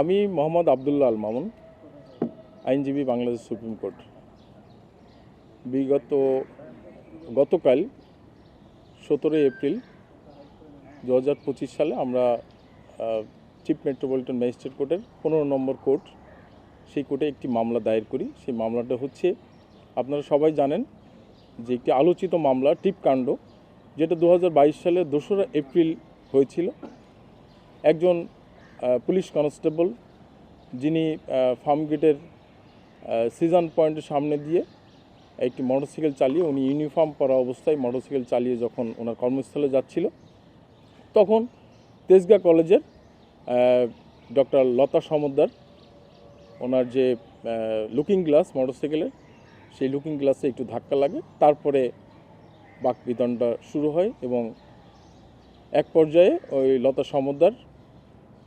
আমি মোহাম্মদ আবদুল্লাহ আল মামুন, আইনজীবী Bangladesh supreme court. বিগত গতকাল সতেরোই এপ্রিল দু হাজার পঁচিশ সালে আমরা চিফ মেট্রোপলিটন ম্যাজিস্ট্রেট কোর্টের পনেরো নম্বর কোর্ট, সেই কোর্টে একটি মামলা দায়ের করি। সেই মামলাটা হচ্ছে, আপনারা সবাই জানেন যে একটি আলোচিত মামলা, টিপকাণ্ড, যেটা দু হাজার বাইশ সালে দোসরা এপ্রিল হয়েছিল। একজন পুলিশ কনস্টেবল যিনি ফার্ম গেটের সিজন পয়েন্টের সামনে দিয়ে একটি মোটরসাইকেল চালিয়ে উনি ইউনিফর্ম পরা অবস্থায় মোটরসাইকেল চালিয়ে যখন ওনার কর্মস্থলে যাচ্ছিল, তখন তেজগাঁ কলেজের ডক্টর লতা সমদ্দার, ওনার যে লুকিং গ্লাস মোটরসাইকেলের সেই লুকিং গ্লাসে একটু ধাক্কা লাগে, তারপরে বাক বিতণ্ডা শুরু হয় এবং এক পর্যায়ে ওই লতা সমদ্দার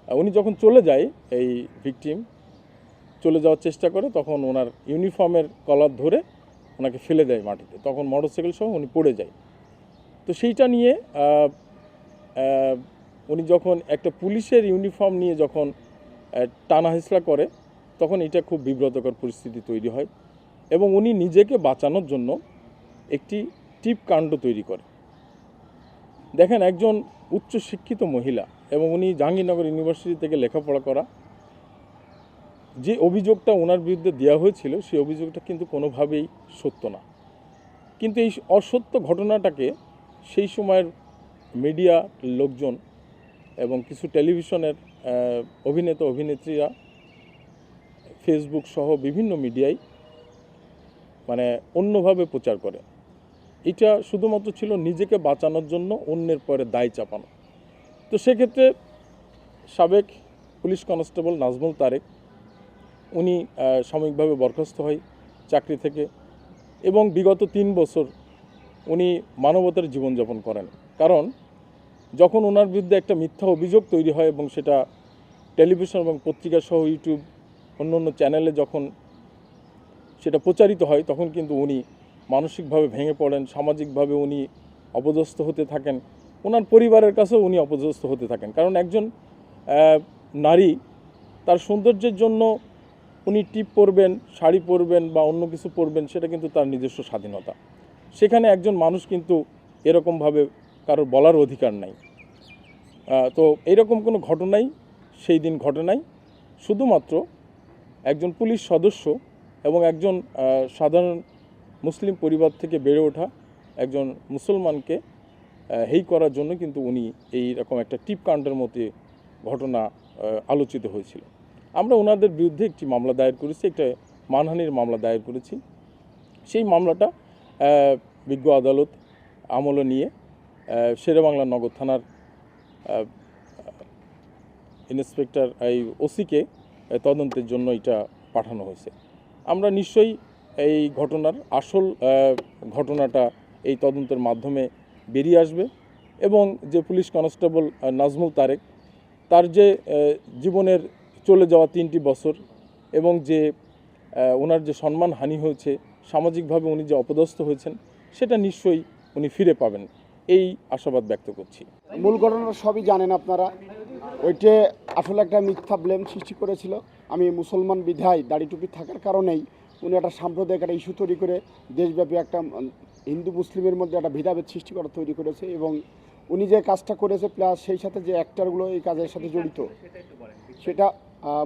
উনি যখন চলে যায়, এই ভিকটিম চলে যাওয়ার চেষ্টা করে, তখন ওনার ইউনিফর্মের কলার ধরে ওনাকে ফেলে দেয় মাটিতে। তখন মোটরসাইকেল সহ উনি পড়ে যায়। তো সেইটা নিয়ে উনি যখন একটা পুলিশের ইউনিফর্ম নিয়ে যখন টানা হেঁচড়া করে, তখন এটা খুব বিব্রতকর পরিস্থিতি তৈরি হয় এবং উনি নিজেকে বাঁচানোর জন্য একটি টিপ কাণ্ড তৈরি করে। দেখেন, একজন উচ্চ শিক্ষিত মহিলা এবং উনি জাহাঙ্গীরনগর ইউনিভার্সিটি থেকে লেখাপড়া করা। যে অভিযোগটা ওনার বিরুদ্ধে দেওয়া হয়েছিল, সেই অভিযোগটা কিন্তু কোনোভাবেই সত্য না। কিন্তু এই অসত্য ঘটনাটাকে সেই সময়ের মিডিয়া লোকজন এবং কিছু টেলিভিশনের অভিনেতা, অভিনেত্রীরা, ফেসবুক সহ বিভিন্ন মিডিয়ায় মানে অন্যভাবে প্রচার করে। এটা শুধুমাত্র ছিল নিজেকে বাঁচানোর জন্য, অন্যের পরে দায় চাপানো। তো সেক্ষেত্রে সাবেক পুলিশ কনস্টেবল নাজমুল তারেক, উনি সাময়িকভাবে বরখাস্ত হয় চাকরি থেকে এবং বিগত তিন বছর উনি মানবতার জীবনযাপন করেন। কারণ যখন ওনার বিরুদ্ধে একটা মিথ্যা অভিযোগ তৈরি হয় এবং সেটা টেলিভিশন এবং পত্রিকা সহ ইউটিউব, অন্য অন্য চ্যানেলে যখন সেটা প্রচারিত হয়, তখন কিন্তু উনি মানসিকভাবে ভেঙে পড়েন, সামাজিকভাবে উনি অপদস্থ হতে থাকেন। ওনার পরিবারের কাছেও উনি অপদস্থ হতে থাকেন। কারণ একজন নারী, তার সৌন্দর্যের জন্য উনি টিপ পরবেন, শাড়ি পরবেন বা অন্য কিছু পরবেন, সেটা কিন্তু তার নিজস্ব স্বাধীনতা। সেখানে একজন মানুষ কিন্তু এরকমভাবে কারোর বলার অধিকার নাই। তো এইরকম কোনো ঘটনাই সেই দিন ঘটে নাই। শুধুমাত্র একজন পুলিশ সদস্য এবং একজন সাধারণ মুসলিম পরিবার থেকে বেড়ে ওঠা একজন মুসলমানকে হেই করার জন্য কিন্তু উনি এই রকম একটা টিপ কাণ্ডের মধ্যে ঘটনা আলোচিত হয়েছিল। আমরা ওনাদের বিরুদ্ধে একটি মামলা দায়ের করেছি, একটা মানহানির মামলা দায়ের করেছি। সেই মামলাটা বিজ্ঞ আদালত আমলে নিয়ে শেরেবাংলা নগর থানার ইন্সপেক্টর, এই ওসিকে তদন্তের জন্য এটা পাঠানো হয়েছে। আমরা নিশ্চয়ই এই ঘটনার আসল ঘটনাটা এই তদন্তের মাধ্যমে বেরিয়ে আসবে এবং যে পুলিশ কনস্টেবল নাজমুল তারেক, তার যে জীবনের চলে যাওয়া তিনটি বছর এবং যে ওনার যে সম্মান হানি হয়েছে, সামাজিকভাবে উনি যে অপদস্থ হয়েছেন, সেটা নিশ্চয়ই উনি ফিরে পাবেন। এই আশাবাদ ব্যক্ত করছি। মূল ঘটনা সবই জানেন আপনারা। ওইটে আসলে একটা মিথ্যা ব্লেম সৃষ্টি করেছিল। আমি মুসলমান বিধায় দাড়ি টুপি থাকার কারণেই উনি একটা সাম্প্রদায়িক একটা ইস্যু তৈরি করে দেশব্যাপী একটা হিন্দু মুসলিমের মধ্যে একটা ভেদাভেদ সৃষ্টি করা তৈরি করেছে এবং উনি যে কাজটা করেছে প্লাস সেই সাথে যে অ্যাক্টারগুলো এই কাজের সাথে জড়িত, সেটা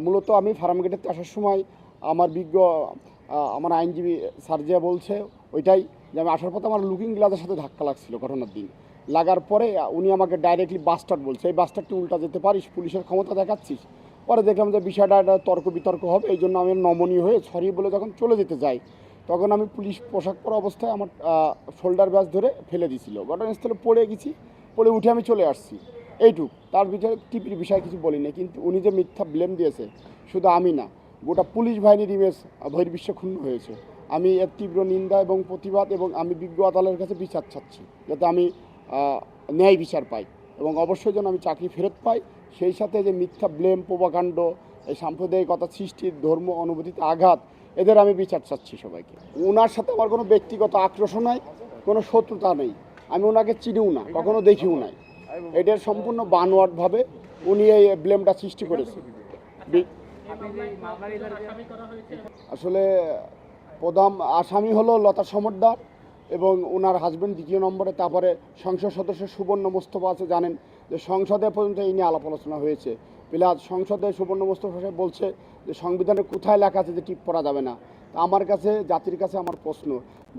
মূলত আমি ফার্মগেটেতে আসার সময় আমার বিজ্ঞ আমার আইনজীবী সার্জিয়া বলছে ওইটাই যে আমি আসার পথে আমার লুকিং গ্লাসের সাথে ধাক্কা লাগছিল ঘটনার দিন। লাগার পরে উনি আমাকে ডাইরেক্টলি বাস্টার্ড বলছে, এই বাস্টারটি উল্টা যেতে পারিস, পুলিশের ক্ষমতা দেখাচ্ছিস পরে দেখলাম যে বিষয়টা একটা তর্ক বিতর্ক হবে, এই জন্য আমি নমনীয় হয়ে সরি বলে যখন চলে যেতে যাই, তখন আমি পুলিশ পোশাক পরা অবস্থায় আমার শোল্ডার ব্যাস ধরে ফেলে দিছিল। ঘটনাস্থলে পড়ে গেছি, পড়ে উঠে আমি চলে আসছি। এইটুক। তার ভিতরে টিপির বিষয়ে কিছু বলিনি কিন্তু উনি যে মিথ্যা ব্লেম দিয়েছে, শুধু আমি না, গোটা পুলিশ বাহিনীর ইমেজ বহির্বিশ্ব ক্ষুণ্ণ হয়েছে। আমি এর তীব্র নিন্দা এবং প্রতিবাদ এবং আমি বিজ্ঞ আদালতের কাছে বিচার চাচ্ছি, যাতে আমি ন্যায় বিচার পাই। এবং অবশ্যই যেন আমি চাকরি ফেরত পাই। সেই সাথে যে মিথ্যা ব্লেম প্রবাকাণ্ড, এই সাম্প্রদায়িকতা সৃষ্টির ধর্ম অনুভূতিতে আঘাত, এদের আমি বিচার চাচ্ছি সবাইকে। ওনার সাথে আমার কোনো ব্যক্তিগত আক্রোশ নাই, কোনো শত্রুতা নেই। আমি ওনাকে চিনিও না, কখনো দেখিও নাই। এটার সম্পূর্ণ বানোয়াটভাবে উনি এই ব্লেমটা সৃষ্টি করেছে। আসলে, প্রধান আসামি হলো লতা সমদ্দার এবং ওনার হাজব্যান্ড দ্বিতীয় নম্বরে, তারপরে সংসদ সদস্য সুবর্ণ মোস্তফা আছে, জানেন যে সংসদে পর্যন্ত এই নিয়ে আলাপ আলোচনা হয়েছে। প্লাস সংসদে সুবর্ণ মোস্তফা সাহেব বলছে যে সংবিধানে কোথায় লেখা আছে যে টিপ করা যাবে না। তা আমার কাছে, জাতির কাছে আমার প্রশ্ন,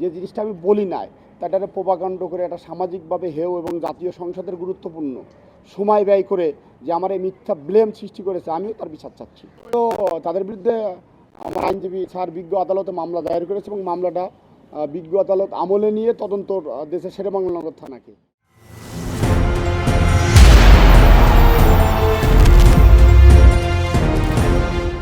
যে জিনিসটা আমি বলি নাই তাটারে প্রভাকাণ্ড করে একটা সামাজিকভাবে হেও এবং জাতীয় সংসদের গুরুত্বপূর্ণ। সময় ব্যয় করে যে আমার এই মিথ্যা ব্লেম সৃষ্টি করেছে, আমিও তার বিচার চাচ্ছি। তো তাদের বিরুদ্ধে আমার আইনজীবী স্যার বিজ্ঞ আদালতে মামলা দায়ের করেছে এবং মামলাটা বিজ্ঞ আদালত আমলে নিয়ে তদন্ত দেশের শেরেবাংলা নগর থানাকে।